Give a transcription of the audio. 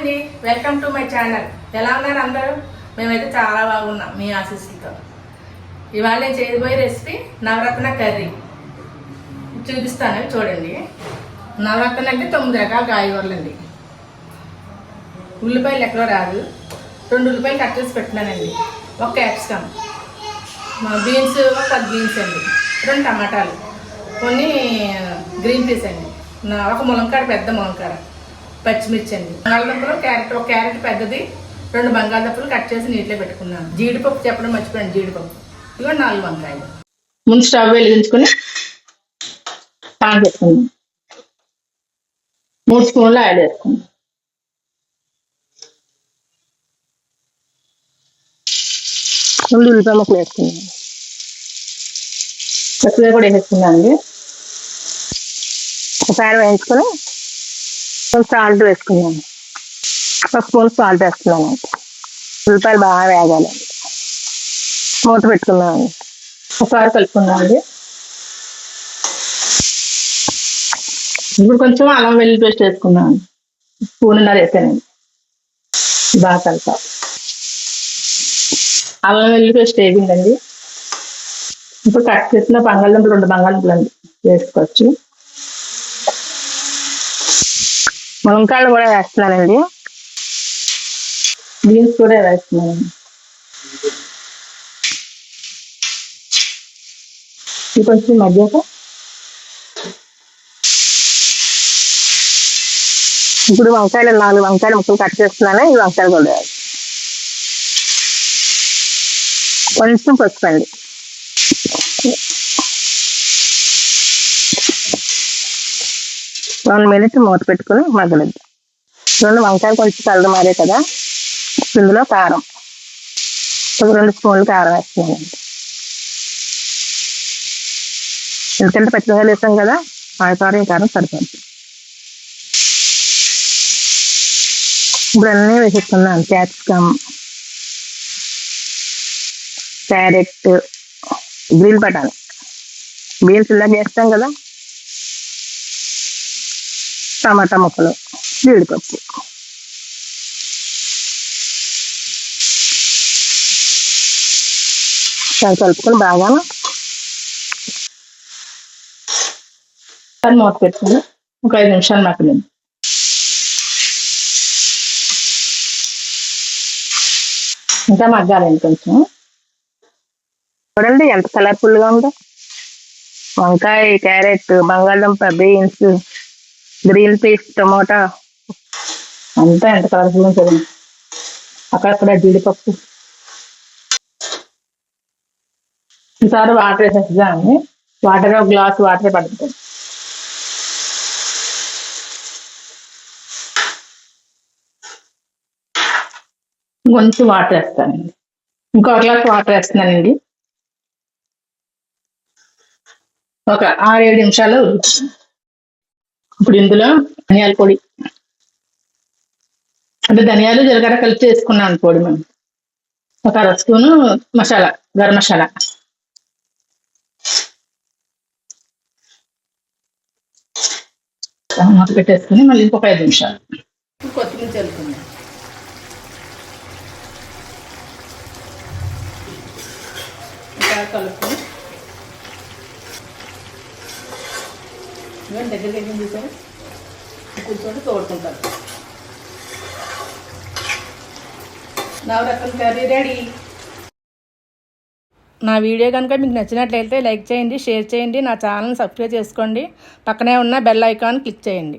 అండి. Welcome to my channel ఎలా ఉన్నారు అందరూ? మేమైతే చాలా బాగున్నాం మీ ఆశీస్సులతో. ఇవాళ నేను చేయబోయే రెసిపీ నవరత్న కర్రీ. చూపిస్తాను చూడండి. నవరత్న అంటే తొమ్మిది రకాల కాయగూరలు అండి ఉల్లిపాయలు ఎక్కడో రాదు. రెండు ఉల్లిపాయలు కట్ చేసి పెట్టినానండి. ఒక క్యాప్సికమ్ బీన్స్ ఒక పది బీన్స్ అండి. రెండు టమాటాలు. కొన్ని గ్రీన్ పీస్ అండి. ఒక ములంకాడ పెద్ద ములంకాడ పచ్చిమిర్చి అండి బంగాళదుంపలు క్యారెట్ ఒక క్యారెట్ పెద్దది రెండు బంగాళదుంపలు కట్ చేసి నీటిలో పెట్టుకున్నాను. జీడిపప్పు చెప్పడం మర్చిపోయాను జీడిపప్పు. ఇదిగో నాలుగు వంకాయలు. ముందు స్టవ్ వెలిగించుకుని పాన్ పెట్టుకున్నాం మూడు స్పూన్లు ఆయిల్ వేసుకున్నాం రెండు ఉల్లిపాయ ముక్కలు వేసుకున్నాను పచ్చిగా కూడా వేసేసుకున్నాను అండి. ఒకసారి వేయించుకొని సాల్ట్ వేసుకున్నాను. ఒక స్పూన్ సాల్ట్ వేస్తున్నాను ఉల్లిపాయలు బాగా వేగాలి. మూత పెట్టుకున్నాను. ఒకసారి కలుపుకున్నాను ఇప్పుడు కొంచెం అల్లం వెల్లుల్లి పేస్ట్ వేసుకున్నాను. స్పూన్నర వేసానండి బాగా కలపాలి అల్లం వెల్లుల్లి పేస్ట్ వేగిందండి. ఇప్పుడు కట్ చేసిన బంగాళదుంపలు రెండు బంగాళదుంపలు అండి. వేసుకోవచ్చు. ములంకాయలు కూడా వేస్తున్నానండి బీన్స్ కూడా వేస్తున్నాను ఇది కొంచెం మధ్యకు ఇప్పుడు వంకాయలు నాలుగు వంకాయలు ముక్కలు కట్ చేస్తున్నాను ఈ వంకాయలు కూడా. కొంచెం పసుపు అండి. వన్ మినిట్ మూత పెట్టుకుని మగ్గలేదు రెండు వంకాయలు కొంచెం కలర్ మారే కదా ఇందులో కారం. ఒక రెండు స్పూన్లు కారం వేస్తున్నానండి ఎందుకంటే పచ్చిమిరకాయలు వేసాం కదా ఆ కారం ఈ కారం సరిపోతుంది. ఇప్పుడు అన్నీ వేసేస్తున్నాను క్యాప్సికమ్ క్యారెట్ గ్రీన్ బటానీ బీన్స్ ఇలా చేస్తాం కదా టమాటా ముక్కలు జీడిపప్పు. కలుపుకొని బాగా దాన్ని మూత పెట్టుకుని ఒక ఐదు నిమిషాలు మక్కలేదు ఇంకా మగ్గాలండి కొంచెం. చూడండి ఎంత కలర్ఫుల్గా ఉందో. వంకాయ క్యారెట్ బంగాళదుంప బీన్స్ గ్రీన్ పీస్ టమోటా. అంతా ఎంత కలర్ఫుల్ చూడండి. అక్కడక్కడ జీడిపప్పు. ఈసారి వాటర్ వేసేస్తాను వాటర్ ఒక గ్లాస్ వాటర్ పడుతుంది. కొంచెం వాటర్ వేస్తానండి. ఇంకో గ్లాస్ వాటర్ వేస్తున్నానండి. ఒక ఆరు ఏడు నిమిషాలు ఉడుకుతుంది. ఇప్పుడు ఇందులో ధనియాల పొడి. అంటే ధనియాలు జీలకర్ర కలిపి చేసుకున్నాం పొడి మేము ఒక అర స్పూను మసాలా గరం మసాలా. మూత పెట్టేసుకుని మళ్ళీ ఇంకొక ఐదు నిమిషాలు. కొత్తిమీర చల్లుకుందాం. ఇంకా కలుపుకొని ఇవన్నీ దగ్గర దగ్గర చూసారు కూర్చొని తోడుకుంటారు నవరత్న కర్రీ రెడీ. నా వీడియో కనుక మీకు నచ్చినట్లయితే లైక్ చేయండి షేర్ చేయండి నా ఛానల్ని సబ్స్క్రైబ్ చేసుకోండి. పక్కనే ఉన్న బెల్ ఐకాన్ క్లిక్ చేయండి.